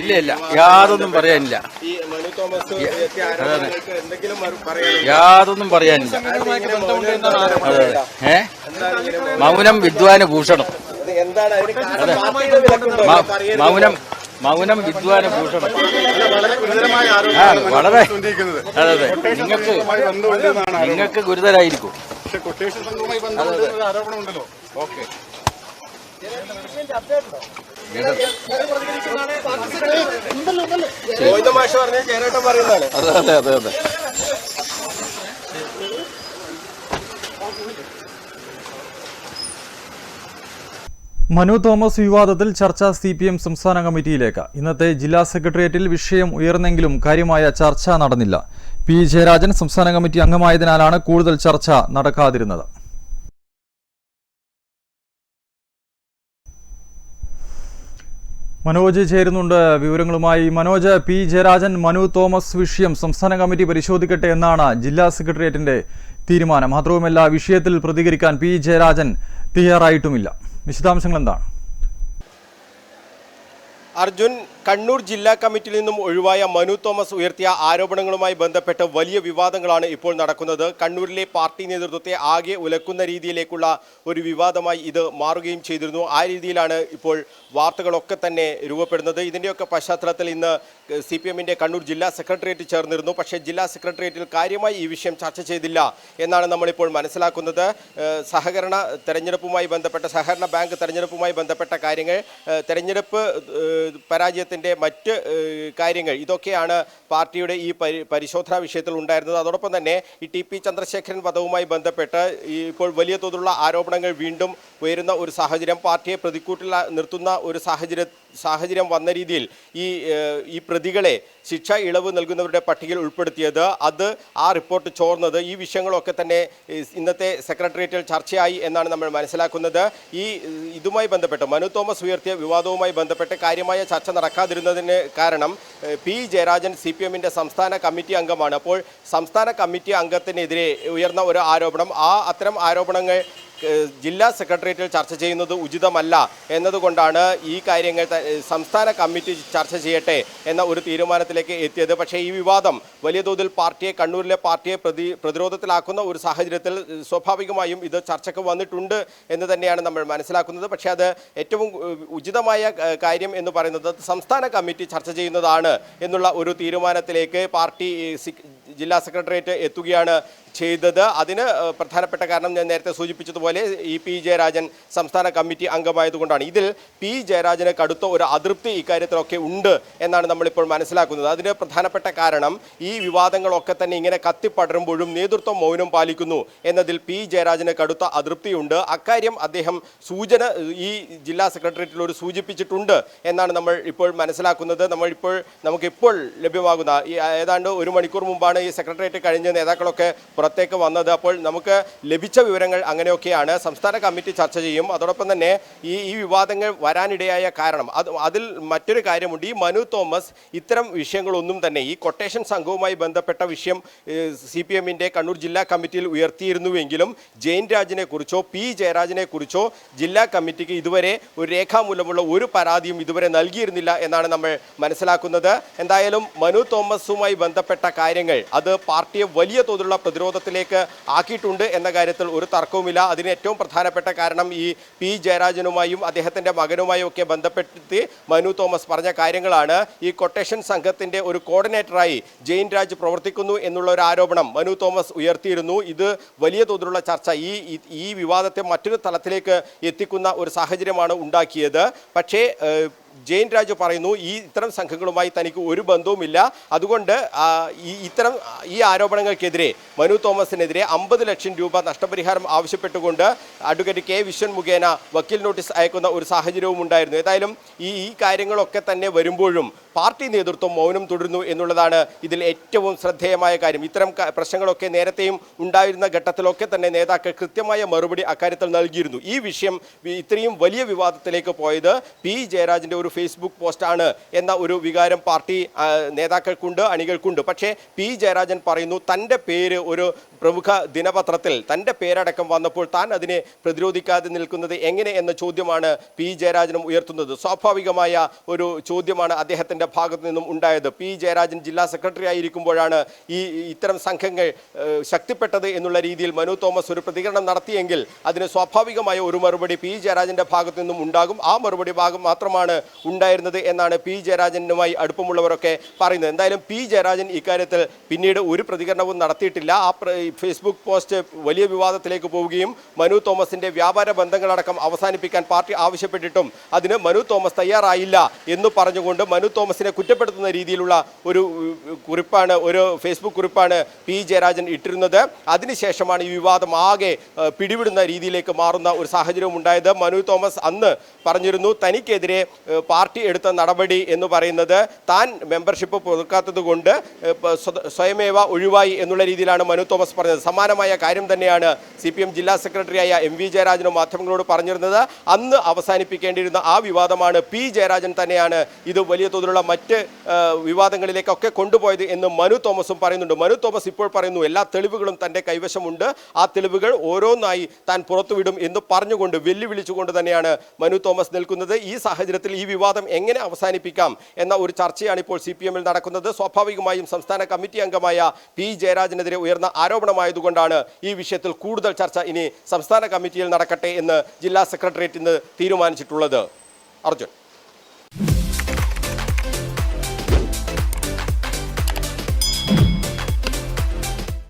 ഇല്ല ഇല്ല. യാതൊന്നും പറയാനില്ല. യാതൊന്നും പറയാനില്ല. ഏ? മൗനം വിദ്വാന് ഭൂഷണം. മൗനം മൗനം വിദ്വാന് ഭൂഷണം. വളരെ അതെ അതെ. നിങ്ങൾക്ക് നിങ്ങൾക്ക് ഗുരുതരായിരിക്കും. പക്ഷെ കൊട്ടേഷൻ സംഘവുമായി ബന്ധമുണ്ട് എന്നൊരു ആരോപണമുണ്ടല്ലോ ഓക്കെ. ഗോവിന്ദ മാഷ് പറഞ്ഞ ചേരേട്ടൻ പറയുന്നതാണ്. അതെ അതെ അതെ അതെ. മനു തോമസ് വിവാദത്തിൽ ചർച്ച സി പി എം സംസ്ഥാന കമ്മിറ്റിയിലേക്ക്. ഇന്നത്തെ ജില്ലാ സെക്രട്ടേറിയറ്റിൽ വിഷയം ഉയർന്നെങ്കിലും കാര്യമായ ചർച്ച നടന്നില്ല. പി ജയരാജൻ സംസ്ഥാന കമ്മിറ്റി അംഗമായതിനാലാണ് കൂടുതൽ ചർച്ച നടക്കാതിരുന്നത്. മനോജ് ചേരുന്നുണ്ട് വിവരങ്ങളുമായി. മനോജ് പി ജയരാജൻ മനു തോമസ് വിഷയം സംസ്ഥാന കമ്മിറ്റി പരിശോധിക്കട്ടെ എന്നാണ് ജില്ലാ സെക്രട്ടേറിയറ്റിന്റെ തീരുമാനം. മാത്രവുമല്ല വിഷയത്തിൽ പ്രതികരിക്കാൻ പി ജയരാജൻ തയ്യാറായിട്ടുമില്ല. വിശദാംശങ്ങൾ എന്താണ്? അർജുൻ കണ്ണൂർ ജില്ലാ കമ്മിറ്റിയിൽ നിന്നും ഒഴിവായ മനു തോമസ് ഉയർത്തിയ ആരോപണങ്ങളുമായി ബന്ധപ്പെട്ട് വലിയ വിവാദങ്ങളാണ് ഇപ്പോൾ നടക്കുന്നത്. കണ്ണൂരിലെ പാർട്ടി നേതൃത്വത്തെ ആകെ ഉലക്കുന്ന രീതിയിലേക്കുള്ള ഒരു വിവാദമായി ഇത് മാറുകയും ചെയ്തിരുന്നു. ആ രീതിയിലാണ് ഇപ്പോൾ വാർത്തകളൊക്കെ തന്നെ രൂപപ്പെടുന്നത്. ഇതിന്റെയൊക്കെ പശ്ചാത്തലത്തിൽ ഇന്ന് സി പി എമ്മിന്റെ കണ്ണൂർ ജില്ലാ സെക്രട്ടേറിയറ്റ് ചേർന്നിരുന്നു. പക്ഷേ ജില്ലാ സെക്രട്ടേറിയറ്റിൽ കാര്യമായി ഈ വിഷയം ചർച്ച ചെയ്തില്ല എന്നാണ് നമ്മളിപ്പോൾ മനസ്സിലാക്കുന്നത്. സഹകരണ തെരഞ്ഞെടുപ്പുമായി ബന്ധപ്പെട്ട സഹകരണ ബാങ്ക് തെരഞ്ഞെടുപ്പുമായി ബന്ധപ്പെട്ട കാര്യങ്ങൾ തെരഞ്ഞെടുപ്പ് ഏഹ് പരാജയത്തിന്റെ മറ്റ് കാര്യങ്ങൾ. ഇതൊക്കെയാണ് പാർട്ടിയുടെ ഈ പരി പരിശോധനാ വിഷയത്തിൽ ഉണ്ടായിരുന്നത്. അതോടൊപ്പം തന്നെ ഈ ടി പി ചന്ദ്രശേഖരൻ വധവുമായി ബന്ധപ്പെട്ട് ഇപ്പോൾ വലിയ തോതിലുള്ള ആരോപണങ്ങൾ വീണ്ടും ഉയരുന്ന ഒരു സാഹചര്യം പാർട്ടിയെ പ്രതിക്കൂട്ടിൽ നിർത്തുന്ന ഒരു സാഹചര്യ സാഹചര്യം വന്ന രീതിയിൽ ഈ ഈ പ്രതികളെ ശിക്ഷ ഇളവ് നൽകുന്നവരുടെ പട്ടികയിൽ ഉൾപ്പെടുത്തിയത് അത് ആ റിപ്പോർട്ട് ചോർന്നത് ഈ വിഷയങ്ങളൊക്കെ തന്നെ ഇന്നത്തെ സെക്രട്ടേറിയറ്റിൽ ചർച്ചയായി എന്നാണ് നമ്മൾ മനസ്സിലാക്കുന്നത്. ഈ ഇതുമായി ബന്ധപ്പെട്ട് മനു തോമസ് ഉയർത്തിയ വിവാദവുമായി ബന്ധപ്പെട്ട് കാര്യമായ ചർച്ച നടക്കാതിരുന്നതിന് കാരണം പി ജയരാജൻ സി പി എമ്മിന്റെ സംസ്ഥാന കമ്മിറ്റി അംഗമാണ്. അപ്പോൾ സംസ്ഥാന കമ്മിറ്റി അംഗത്തിനെതിരെ ഉയർന്ന ഒരു ആരോപണം. ആ അത്തരം ആരോപണങ്ങൾ ജില്ലാ സെക്രട്ടേറിയറ്റിൽ ചർച്ച ചെയ്യുന്നത് ഉചിതമല്ല എന്നതുകൊണ്ടാണ് ഈ കാര്യങ്ങൾ സംസ്ഥാന കമ്മിറ്റി ചർച്ച ചെയ്യട്ടെ എന്ന ഒരു തീരുമാനത്തിലേക്ക് എത്തിയത്. പക്ഷേ ഈ വിവാദം വലിയ തോതിൽ പാർട്ടിയെ കണ്ണൂരിലെ പാർട്ടിയെ പ്രതി പ്രതിരോധത്തിലാക്കുന്ന ഒരു സാഹചര്യത്തിൽ സ്വാഭാവികമായും ഇത് ചർച്ചയ്ക്ക് വന്നിട്ടുണ്ട് എന്ന് തന്നെയാണ് നമ്മൾ മനസ്സിലാക്കുന്നത്. പക്ഷേ അത് ഏറ്റവും ഉചിതമായ കാര്യം എന്ന് പറയുന്നത് സംസ്ഥാന കമ്മിറ്റി ചർച്ച ചെയ്യുന്നതാണ് എന്നുള്ള ഒരു തീരുമാനത്തിലേക്ക് പാർട്ടി ജില്ലാ സെക്രട്ടേറിയറ്റ് എത്തുകയാണ് ചെയ്തത്. അതിന് പ്രധാനപ്പെട്ട കാരണം ഞാൻ നേരത്തെ സൂചിപ്പിച്ചതുപോലെ ഇ പി ജയരാജൻ സംസ്ഥാന കമ്മിറ്റി അംഗമായതുകൊണ്ടാണ്. ഇതിൽ പി ജയരാജന് കടുത്ത ഒരു അതൃപ്തി ഇക്കാര്യത്തിലൊക്കെ ഉണ്ട് എന്നാണ് നമ്മളിപ്പോൾ മനസ്സിലാക്കുന്നത്. അതിന് പ്രധാനപ്പെട്ട കാരണം ഈ വിവാദങ്ങളൊക്കെ തന്നെ ഇങ്ങനെ കത്തിപ്പടരുമ്പോഴും നേതൃത്വം മൗനം പാലിക്കുന്നു എന്നതിൽ പി ജയരാജന് കടുത്ത അതൃപ്തിയുണ്ട്. അക്കാര്യം അദ്ദേഹം സൂചന ഈ ജില്ലാ സെക്രട്ടേറിയറ്റിലൂടെ സൂചിപ്പിച്ചിട്ടുണ്ട് എന്നാണ് നമ്മൾ ഇപ്പോൾ മനസ്സിലാക്കുന്നത്. നമ്മളിപ്പോൾ നമുക്കിപ്പോൾ ലഭ്യമാകുന്ന ഏതാണ്ട് ഒരു മണിക്കൂർ മുമ്പാണ് ഈ സെക്രട്ടേറിയറ്റ് കഴിഞ്ഞ് നേതാക്കളൊക്കെ പുറത്തേക്ക് വന്നത്. അപ്പോൾ നമുക്ക് ലഭിച്ച വിവരങ്ങൾ അങ്ങനെയൊക്കെയാണ് സംസ്ഥാന കമ്മിറ്റി ചർച്ച ചെയ്യും. അതോടൊപ്പം തന്നെ ഈ ഈ വിവാദങ്ങൾ വരാനിടയായ കാരണം അത് അതിൽ മറ്റൊരു കാര്യമുണ്ട്. ഈ മനു തോമസ് ഇത്തരം വിഷയങ്ങളൊന്നും തന്നെ ഈ കൊട്ടേഷൻ സംഘവുമായി ബന്ധപ്പെട്ട വിഷയം സി പി എമ്മിന്റെ കണ്ണൂർ ജില്ലാ കമ്മിറ്റിയിൽ ഉയർത്തിയിരുന്നുവെങ്കിലും ജെയിൻ രാജിനെ കുറിച്ചോ പി ജയരാജിനെ കുറിച്ചോ ജില്ലാ കമ്മിറ്റിക്ക് ഇതുവരെ ഒരു രേഖാമൂലമുള്ള ഒരു പരാതിയും ഇതുവരെ നൽകിയിരുന്നില്ല എന്നാണ് നമ്മൾ മനസ്സിലാക്കുന്നത്. എന്തായാലും മനു തോമസുമായി ബന്ധപ്പെട്ട കാര്യങ്ങൾ അത് പാർട്ടിയെ വലിയ തോതിലുള്ള പ്രതിരോധത്തിലേക്ക് ആക്കിയിട്ടുണ്ട് എന്ന കാര്യത്തിൽ ഒരു തർക്കവുമില്ല. അതിന് ഏറ്റവും പ്രധാനപ്പെട്ട കാരണം ഈ പി ജയരാജനുമായും അദ്ദേഹത്തിന്റെ മകനുമായും ഒക്കെ ബന്ധപ്പെടുത്തി മനു തോമസ് പറഞ്ഞ കാര്യങ്ങളാണ്. ഈ കൊട്ടേഷൻ സംഘത്തിന്റെ ഒരു കോർഡിനേറ്ററായി ജെയിൻ രാജ് പ്രവർത്തിക്കുന്നു എന്നുള്ള ഒരു ആരോപണം മനു തോമസ് ഉയർത്തിയിരുന്നു. ഇത് വലിയ തോതിലുള്ള ചർച്ച. ഈ ഈ- വിവാദത്തെ മറ്റൊരു തലത്തിലേക്ക് എത്തിക്കുന്ന ഒരു സാഹചര്യമാണ് ഉണ്ടാക്കിയത്. പക്ഷേ ജെയിൻ രാജു പറയുന്നു ഈ ഇത്തരം സംഘങ്ങളുമായി തനിക്ക് ഒരു ബന്ധവുമില്ല. അതുകൊണ്ട് ഇത്തരം ഈ ആരോപണങ്ങൾക്കെതിരെ മനു തോമസിനെതിരെ അമ്പത് ലക്ഷം രൂപ നഷ്ടപരിഹാരം ആവശ്യപ്പെട്ടുകൊണ്ട് അഡ്വക്കേറ്റ് കെ വിശ്വൻ മുഖേന വക്കീൽ നോട്ടീസ് അയക്കുന്ന ഒരു സാഹചര്യവും ഉണ്ടായിരുന്നു. ഏതായാലും ഈ ഈ കാര്യങ്ങളൊക്കെ തന്നെ വരുമ്പോഴും പാർട്ടി നേതൃത്വം മൗനം തുടരുന്നു എന്നുള്ളതാണ് ഇതിൽ ഏറ്റവും ശ്രദ്ധേയമായ കാര്യം. ഇത്തരം പ്രശ്നങ്ങളൊക്കെ നേരത്തെയും ഉണ്ടായിരുന്ന ഘട്ടത്തിലൊക്കെ തന്നെ നേതാക്കൾ കൃത്യമായ മറുപടി അക്കാര്യത്തിൽ നൽകിയിരുന്നു. ഈ വിഷയം ഇത്രയും വലിയ വിവാദത്തിലേക്ക് പോയത് പി ജയരാജന്റെ ഒരു ഫേസ്ബുക്ക് പോസ്റ്റാണ് എന്ന ഒരു വികാരം പാർട്ടി നേതാക്കൾക്കുണ്ട് അണികൾക്കുണ്ട്. പക്ഷേ പി. ജയരാജൻ പറയുന്നു തന്റെ പേര് ഒരു പ്രമുഖ ദിനപത്രത്തിൽ തന്റെ പേരടക്കം വന്നപ്പോൾ താൻ അതിനെ പ്രതിരോധിക്കാതെ നിൽക്കുന്നത് എങ്ങനെ എന്ന ചോദ്യമാണ് പി. ജയരാജനും ഉയർത്തുന്നത്. സ്വാഭാവികമായ ഒരു ചോദ്യമാണ് അദ്ദേഹത്തിന്റെ ഭാഗത്തു നിന്നും ഉണ്ടായത്. പി. ജയരാജൻ ജില്ലാ സെക്രട്ടറി ആയിരിക്കുമ്പോഴാണ് ഈ ഇത്തരം സംഘങ്ങൾ ശക്തിപ്പെട്ടത് എന്നുള്ള രീതിയിൽ മനു തോമസ് ഒരു പ്രതികരണം നടത്തിയെങ്കിൽ അതിന് സ്വാഭാവികമായ ഒരു മറുപടി പി. ജയരാജന്റെ ഭാഗത്തു നിന്നും ഉണ്ടാകും. ആ മറുപടി ഭാഗം മാത്രമാണ് ഉണ്ടായിരുന്നത് എന്നാണ് പി ജയരാജനുമായി അടുപ്പമുള്ളവരൊക്കെ പറയുന്നത്. എന്തായാലും പി ജയരാജൻ ഇക്കാര്യത്തിൽ പിന്നീട് ഒരു പ്രതികരണവും നടത്തിയിട്ടില്ല. ആ ഫേസ്ബുക്ക് പോസ്റ്റ് വലിയ വിവാദത്തിലേക്ക് പോവുകയും മനു തോമസിന്റെ വ്യാപാര ബന്ധങ്ങളടക്കം അവസാനിപ്പിക്കാൻ പാർട്ടി ആവശ്യപ്പെട്ടിട്ടും അതിന് മനു തോമസ് തയ്യാറായില്ല എന്ന് പറഞ്ഞുകൊണ്ട് മനു തോമസിനെ കുറ്റപ്പെടുത്തുന്ന രീതിയിലുള്ള ഒരു കുറിപ്പാണ് ഒരു ഫേസ്ബുക്ക് കുറിപ്പാണ് പി ജയരാജൻ ഇട്ടിരുന്നത്. അതിനുശേഷമാണ് ഈ വിവാദം ആകെ പിടിവിടുന്ന രീതിയിലേക്ക് മാറുന്ന ഒരു സാഹചര്യം ഉണ്ടായത്. മനു തോമസ് അന്ന് പറഞ്ഞിരുന്നു തനിക്കെതിരെ പാർട്ടി എടുത്ത നടപടി എന്ന് പറയുന്നത് താൻ മെമ്പർഷിപ്പ് പുതുക്കാത്തത് കൊണ്ട് സ്വയമേവ ഒഴിവായി എന്നുള്ള രീതിയിലാണ് മനു തോമസ് പറഞ്ഞത്. സമാനമായ കാര്യം തന്നെയാണ് സി പി എം ജില്ലാ സെക്രട്ടറിയായ എം വി ജയരാജനും മാധ്യമങ്ങളോട് പറഞ്ഞിരുന്നത്. അന്ന് അവസാനിപ്പിക്കേണ്ടിയിരുന്ന ആ വിവാദമാണ് പി ജയരാജൻ തന്നെയാണ് ഇത് വലിയ തോതിലുള്ള മറ്റ് വിവാദങ്ങളിലേക്കൊക്കെ കൊണ്ടുപോയത് എന്ന് മനു തോമസും പറയുന്നുണ്ട്. മനു തോമസ് ഇപ്പോൾ പറയുന്നു എല്ലാ തെളിവുകളും തന്റെ കൈവശമുണ്ട്. ആ തെളിവുകൾ ഓരോന്നായി താൻ പുറത്തുവിടും എന്ന് പറഞ്ഞുകൊണ്ട് വെല്ലുവിളിച്ചുകൊണ്ട് തന്നെയാണ് മനു തോമസ് നിൽക്കുന്നത്. ഈ സാഹചര്യത്തിൽ ഈ വിവാദം എങ്ങനെ അവസാനിപ്പിക്കാം എന്ന ഒരു ചർച്ചയാണ് ഇപ്പോൾ സി പി എമ്മിൽ നടക്കുന്നത്. സ്വാഭാവികമായും സംസ്ഥാന കമ്മിറ്റി അംഗമായ പി ജയരാജനെതിരെ ഉയർന്ന ആരോപണമായതുകൊണ്ടാണ് ഈ വിഷയത്തിൽ കൂടുതൽ ചർച്ച ഇനി സംസ്ഥാന കമ്മിറ്റിയിൽ നടക്കട്ടെ എന്ന് ജില്ലാ സെക്രട്ടേറിയറ്റ് ഇന്ന് തീരുമാനിച്ചിട്ടുള്ളത്. അർജുൻ.